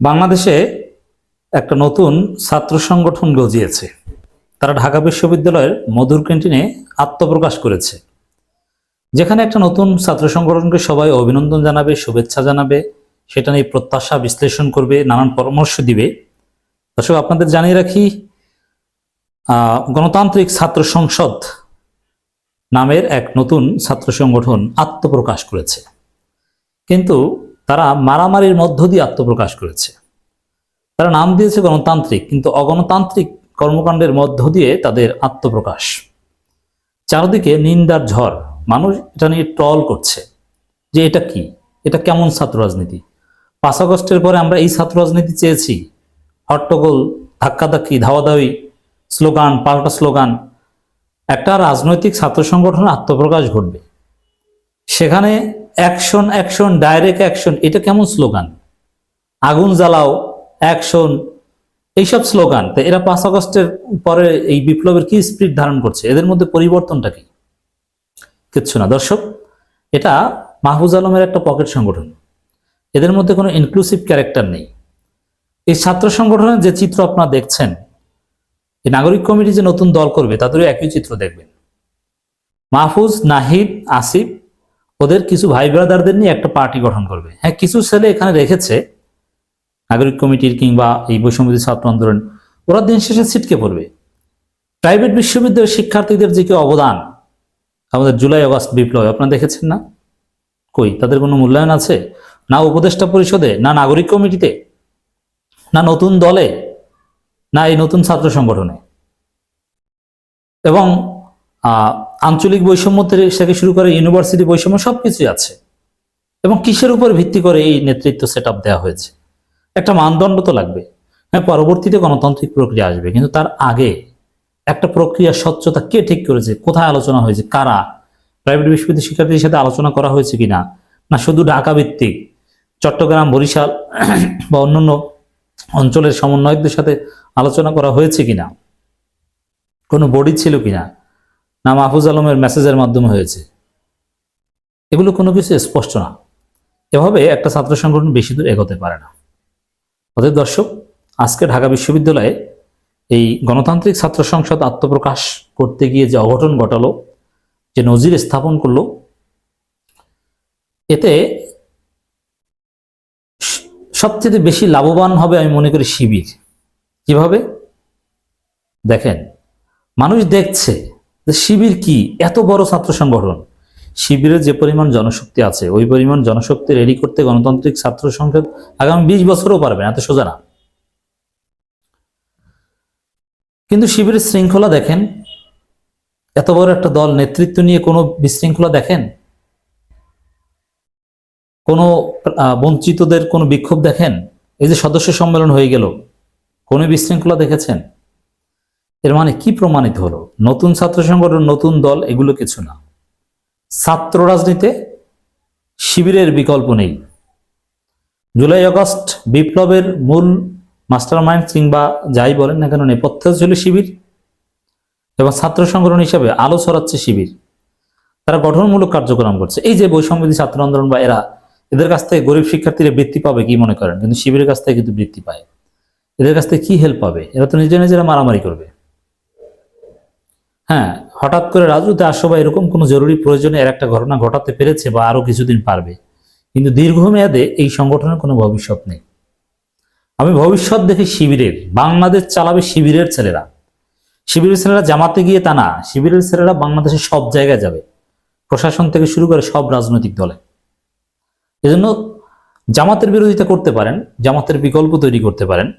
বাংলাদেশে একটা নতুন ছাত্র সংগঠন গজিয়েছে। তারা ঢাকা বিশ্ববিদ্যালয়ের মধুর ক্যান্টিনে আত্মপ্রকাশ করেছে। যেখানে একটা নতুন ছাত্র সংগঠনকে সবাই অভিনন্দন জানাবে, শুভেচ্ছা জানাবে, সেটা নিয়ে প্রত্যাশা বিশ্লেষণ করবে, নানান পরামর্শ দিবে। দর্শক, আপনাদের জানিয়ে রাখি গণতান্ত্রিক ছাত্র সংসদ নামের এক নতুন ছাত্র সংগঠন আত্মপ্রকাশ করেছে। কিন্তু তারা মারামারির মধ্য দিয়ে আত্মপ্রকাশ করেছে। তারা নাম দিয়েছে গণতান্ত্রিক, কিন্তু অগণতান্ত্রিক কর্মকাণ্ডের মধ্য দিয়ে তাদের আত্মপ্রকাশ। চারদিকে নিন্দার ঝড়। মানুষ এটা নিয়ে ট্রল করছে যে এটা কি? এটা কেমন ছাত্র রাজনীতি? পাঁচ আগস্টের পরে আমরা এই ছাত্র রাজনীতি চেয়েছি। হট্টগোল, ধাক্কাধাক্কি, ধাওয়াধাওয়ি স্লোগান, পাল্টা স্লোগান। একটা রাজনৈতিক ছাত্র সংগঠনের আত্মপ্রকাশ ঘটবে। সেখানে অ্যাকশন অ্যাকশন ডাইরেক্ট অ্যাকশন এটা কেমন স্লোগান আগুন জ্বালাও অ্যাকশন এইসব স্লোগান তো এরা পাঁচ আগস্টের পরে এই বিপ্লবের কি স্পিড ধারণ করছে? এদের মধ্যে পরিবর্তনটা কি? কিচ্ছু না। দর্শক, এটা মাহফুজ আলমের একটা পকেট সংগঠন। এদের মধ্যে কোনো ইনক্লুসিভ ক্যারেক্টার নেই। এই ছাত্র সংগঠনের যে চিত্র আপনারা দেখছেন, এই নাগরিক কমিটি যে নতুন দল করবে, তাদেরও একই চিত্র দেখবেন। মাহফুজ, নাহিদ, আসিফ ওদের কিছু ভাই ব্রাদারদের নিয়ে একটা পার্টি গঠন করবে। হ্যাঁ কিছু ছেলে এখানে রেখেছে, নাগরিক কমিটির কিংবা এই বৈষম্যদী ছাত্র আন্দোলন, ওরা দিন শেষে ছিটকে পড়বে। প্রাইভেট বিশ্ববিদ্যালয়ের শিক্ষার্থীদের যে কি অবদান? আমাদের জুলাই আগস্ট বিপ্লবে, আপনারা দেখেছেন না? কই, তাদের কোনো মূল্যায়ন আছে? না উপদেষ্টা পরিষদে, না নাগরিক কমিটিতে, না নতুন দলে, না এই নতুন ছাত্র সংগঠনে। এবং আঞ্চলিক বৈষম্য থেকে শুরু করে ইউনিভার্সিটি বৈষম্য সবকিছুই আছে। এবং কিসের উপর ভিত্তি করে এই নেতৃত্ব সেট আপ দেওয়া হয়েছে? একটা মানদণ্ড তো লাগবে। হ্যাঁ পরবর্তীতে গণতান্ত্রিক প্রক্রিয়া আসবে। কিন্তু তার আগে একটা প্রক্রিয়ার স্বচ্ছতা কে ঠিক করেছে? কোথায় আলোচনা হয়েছে? কারা? প্রাইভেট বিশ্ববিদ্যালয় শিক্ষার্থীদের সাথে আলোচনা করা হয়েছে কিনা? না, শুধু ঢাকা ভিত্তিক চট্টগ্রাম, বরিশাল বা অন্যান্য অঞ্চলের সমন্বয়কদের সাথে আলোচনা করা হয়েছে কিনা? কোনো বডি ছিল কিনা? না মাহফুজ আলমের মেসেজের মাধ্যমে হয়েছে। এগুলো কোনো কিছু স্পষ্ট না। এভাবে একটা ছাত্র সংগঠন বেশি দূর এগোতে পারে না। অতএব দর্শক, আজকে ঢাকা বিশ্ববিদ্যালয়ে এই গণতান্ত্রিক ছাত্র সংসদ আত্মপ্রকাশ করতে গিয়ে যে অঘটন ঘটালো, যে নজির স্থাপন করল, এতে সবচেয়ে বেশি লাভবান হবে আমি মনে করি শিবির। কীভাবে? দেখেন, মানুষ দেখছে যে শিবির কি? এত বড় ছাত্র সংগঠন। শিবিরের যে পরিমাণ জনশক্তি আছে, ওই পরিমাণ জনশক্তি রেডি করতে গণতান্ত্রিক ছাত্র সংসদ আগামী বিশ বছরও পারবে না, এত সোজা না। কিন্তু শিবিরের শৃঙ্খলা দেখেন? এত বড় একটা দল নেতৃত্ব নিয়ে কোনো বিশৃঙ্খলা দেখেন? কোনো বঞ্চিতদের কোনো বিক্ষোভ দেখেন? এই যে সদস্য সম্মেলন হয়ে গেল, কোনো বিশৃঙ্খলা দেখেছেন? এর মানে কি প্রমাণিত হলো? নতুন ছাত্র সংগঠন, নতুন দল, এগুলো কিছু না। ছাত্র রাজনীতিতে শিবিরের বিকল্প নেই। জুলাই, আগস্ট বিপ্লবের মূল মাস্টার মাইন্ড কিংবা যাই বলেন না কেন, নেপথ্য ছিল শিবির এবং ছাত্র সংগঠন হিসেবে আলো ছড়াচ্ছে শিবির। তারা গঠনমূলক কার্যক্রম করছে। এই যে বৈষম্যবিধি ছাত্র আন্দোলন বা এরা, এদের কাছ থেকে গরিব শিক্ষার্থীরা বৃত্তি পাবে কি মনে করেন? কিন্তু শিবিরের কাছ থেকে কিন্তু বৃত্তি পায়। এদের কাছ থেকে কি হেল্প পাবে? এরা তো নিজে নিজেরা মারামারি করবে। হ্যাঁ হঠাৎ করে রাজুতে আসো বা এরকম কোনো জরুরি প্রয়োজনে এর একটা ঘটনা ঘটাতে পেরেছে বা আরও কিছুদিন পারবে। কিন্তু দীর্ঘমেয়াদে এই সংগঠনের কোনো ভবিষ্যৎ নেই। আমি ভবিষ্যৎ দেখি শিবিরের, বাংলাদেশ চালাবে শিবিরের ছেলেরা। শিবিরের ছেলেরা জামাতে গিয়ে তা না, শিবিরের ছেলেরা বাংলাদেশের সব জায়গায় যাবে। প্রশাসন থেকে শুরু করে সব রাজনৈতিক দলে। এজন্য জামাতের বিরোধিতা করতে পারেন, জামাতের বিকল্প তৈরি করতে পারেন।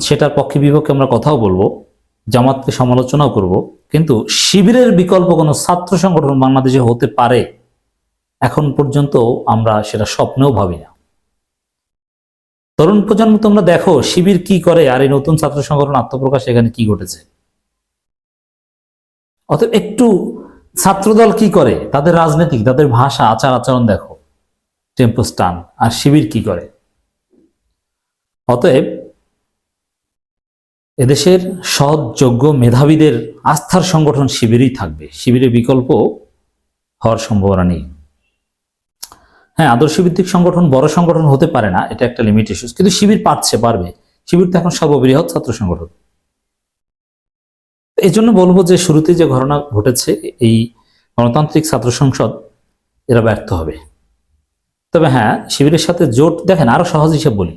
সেটার পক্ষে বিপক্ষে আমরা কথাও বলব। জামাতকে সমালোচনাও করব, কিন্তু শিবিরের বিকল্প কোনো ছাত্র সংগঠন বাংলাদেশে হতে পারে, এখন পর্যন্ত আমরা সেটা স্বপ্নেও ভাবি না। তরুণ প্রজন্ম তোমরা দেখো, শিবির কি করে আর এই নতুন ছাত্র সংগঠন আত্মপ্রকাশ এখানে কি ঘটেছে। অতএব একটু ছাত্রদল কি করে, তাদের রাজনীতিক তাদের ভাষা, আচার আচরণ দেখো, টেম্পো স্টান, আর শিবির কি করে। অতএব এদেশের সৎ, যোগ্য মেধাবীদের আস্থার সংগঠন শিবিরই থাকবে। শিবিরের বিকল্প হওয়ার সম্ভাবনা নেই। হ্যাঁ আদর্শ ভিত্তিক সংগঠন বড় সংগঠন হতে পারে না, এটা একটা লিমিটেশন কিন্তু শিবির পারছে, পারবে। শিবির তো এখন সর্ববৃহৎ ছাত্র সংগঠন। এই জন্য বলব যে শুরুতে যে ঘটনা ঘটেছে, এই গণতান্ত্রিক ছাত্র সংসদ, এরা ব্যর্থ হবে। তবে হ্যাঁ শিবিরের সাথে জোট, দেখেন আরও সহজ হিসেব বলি।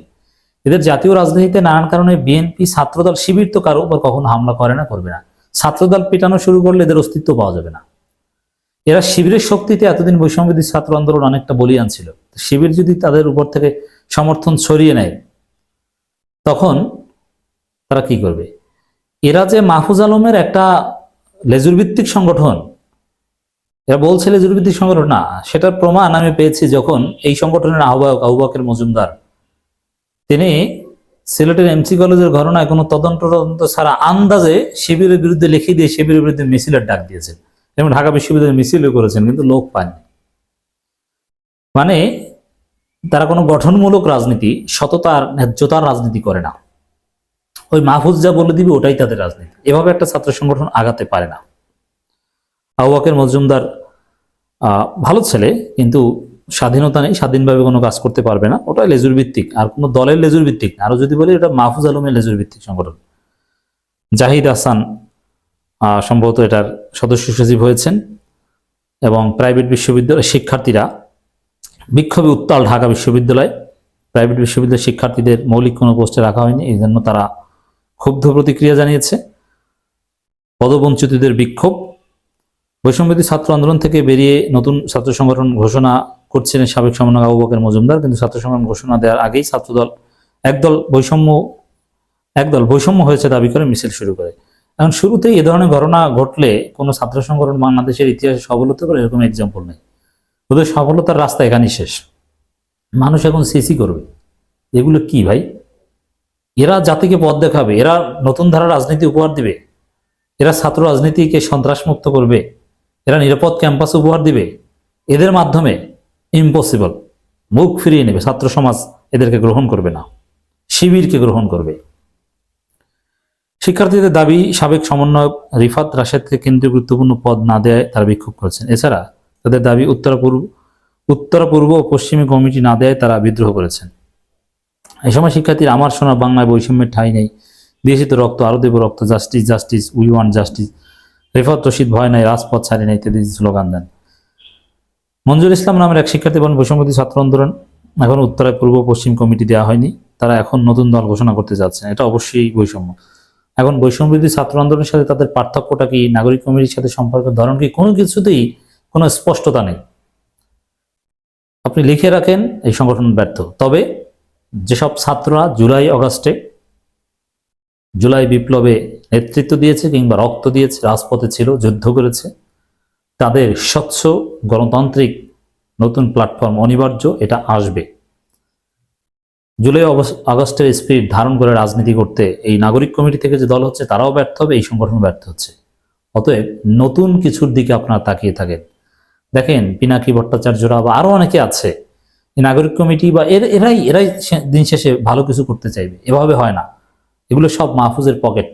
এদের জাতীয় রাজনীতিতে নানান কারণে বিএনপি ছাত্রদল শিবির তো কারও উপর কখনো হামলা করে না, করবে না। ছাত্রদল পেটানো শুরু করলে এদের অস্তিত্ব পাওয়া যাবে না। এরা শিবিরের শক্তিতে এতদিন বৈষম্যবিধি ছাত্র আন্দোলন অনেকটা বলিয়ান ছিল। শিবির যদি তাদের উপর থেকে সমর্থন ছড়িয়ে নেয়, তখন তারা কি করবে? এরা যে মাহফুজ আলমের একটা লেজুর ভিত্তিক সংগঠন, এরা বলছে লেজুর ভিত্তিক সংগঠন না, সেটার প্রমাণ আমি পেয়েছি যখন এই সংগঠনের আহ্বায়ক আহ্বায়কের মজুমদার তিনি সিলেটের এমসি কলেজের ঘটনায় কোনো তদন্ত তদন্ত ছাড়া আন্দাজে শিবিরের বিরুদ্ধে লিখে দিয়ে শিবিরের বিরুদ্ধে মিছিলের ডাক দিয়েছেন। এবং ঢাকা বিশ্ববিদ্যালয়ে মিছিলও করেছেন, কিন্তু লোক পাননি। মানে তারা কোনো গঠনমূলক রাজনীতি, সততার, ন্যায্যতার রাজনীতি করে না। ওই মাহফুজ যা বলে দিবে, ওটাই তাদের রাজনীতি। এভাবে একটা ছাত্র সংগঠন আগাতে পারে না। আউয়াকের মজুমদার ভালো ছেলে, কিন্তু স্বাধীনতা নেই, স্বাধীনভাবে কোনো কাজ করতে পারবে না ওটা লেজুর ভিত্তিক আর কোনো দলের লেজুর ভিত্তিক না। আরও যদি বলি, এটা মাহফুজ আলমের লেজুর ভিত্তিক সংগঠন। জাহিদ হাসান সম্ভবত এটার সদস্য সচিব হয়েছেন, এবং প্রাইভেট বিশ্ববিদ্যালয়ের শিক্ষার্থীরা, বিক্ষোভে উত্তাল ঢাকা বিশ্ববিদ্যালয়, প্রাইভেট বিশ্ববিদ্যালয়ের শিক্ষার্থীদের মৌলিক কোনো পোস্টে রাখা হয়নি, এই জন্য তারা ক্ষুব্ধ প্রতিক্রিয়া জানিয়েছে। পদবঞ্চিতদের বিক্ষোভ। বৈষম্যবিধি ছাত্র আন্দোলন থেকে বেরিয়ে নতুন ছাত্র সংগঠন ঘোষণা করছিলেন সাবেক সমন্বয়ক আবু বকর মজুমদার, কিন্তু ছাত্র সংগঠন ঘোষণা দেওয়ার আগেই ছাত্রদল একদল বৈষম্য একদল বৈষম্য হয়েছে দাবি করে মিছিল শুরু করে। এখন শুরুতেই এ ধরনের ঘটনা ঘটলে কোনো ছাত্র সংগঠন বাংলাদেশের ইতিহাসে সফল হতে পারে এরকম এক্সাম্পল নেই। ওদের সফলতার রাস্তা এখানেই শেষ। মানুষ এখন সিসি করবে। এগুলো কি ভাই? এরা জাতিকে পথ দেখাবে, এরা নতুন ধারা রাজনীতি উপহার দিবে, এরা ছাত্র রাজনীতিকে সন্ত্রাসমুক্ত করবে, এরা নিরাপদ ক্যাম্পাস উপহার দিবে। এদের মাধ্যমে ইম্পসিবল মুখ ফিরিয়ে নেবে, ছাত্র সমাজ এদেরকে গ্রহণ করবে না। শিবিরকে গ্রহণ করবে। শিক্ষার্থীদের দাবি, সাবেক সমন্বয়ক রিফাত রাশেদকে কেন্দ্রীয় গুরুত্বপূর্ণ পদ না দেয় তারা বিক্ষোভ করেছেন। এছাড়া তাদের দাবি, উত্তর পূর্ব উত্তর পূর্ব ও পশ্চিমী কমিটি না দেয় তারা বিদ্রোহ করেছেন। এই সময় শিক্ষার্থীরা আমার শোনা বাংলায় বৈষম্যের ঠাঁই নেই। দিয়েছি তো রক্ত আরও দেব রক্ত, justice justice, we want justice. Refat Rashid ভয় নাই, রাজপথ ছাড়ি নাই ইত্যাদি স্লোগান দেন। মঞ্জুর ইসলাম নামের এক শিক্ষার্থী বলেন বৈষম্যবিধি ছাত্র আন্দোলন এখন উত্তরায় পূর্ব পশ্চিম কমিটি দেওয়া হয়নি। তারা এখন নতুন দল ঘোষণা করতে যাচ্ছেন এটা অবশ্যই বৈষম্য। এখন বৈষম্যবিধি ছাত্র আন্দোলনের সাথে তাদের পার্থক্যটা কি? নাগরিক কমিটির সাথে সম্পর্কের ধরন কি? কোনো কিছুতেই কোনো স্পষ্টতা নেই। আপনি লিখে রাখেন, এই সংগঠন ব্যর্থ। তবে যেসব ছাত্ররা জুলাই অগাস্টে, জুলাই বিপ্লবে নেতৃত্ব দিয়েছে কিংবা রক্ত দিয়েছে, রাজপথে ছিল, যুদ্ধ করেছে তাদের স্বচ্ছ গণতান্ত্রিক নতুন প্ল্যাটফর্ম অনিবার্য, এটা আসবে। জুলাই আগস্টের স্পিরিট ধারণ করে রাজনীতি করতে এই নাগরিক কমিটি থেকে যে দল হচ্ছে, তারাও ব্যর্থ হবে, এই সংগঠন ব্যর্থ হচ্ছে। অতএব নতুন কিছুর দিকে আপনারা তাকিয়ে থাকেন। দেখেন, পিনাকি ভট্টাচার্যরা বা আরও অনেকে আছে, এই নাগরিক কমিটি বা এর, এরাই এরাই দিন শেষে ভালো কিছু করতে চাইবে। এভাবে হয় না। এগুলো সব মাহফুজের পকেট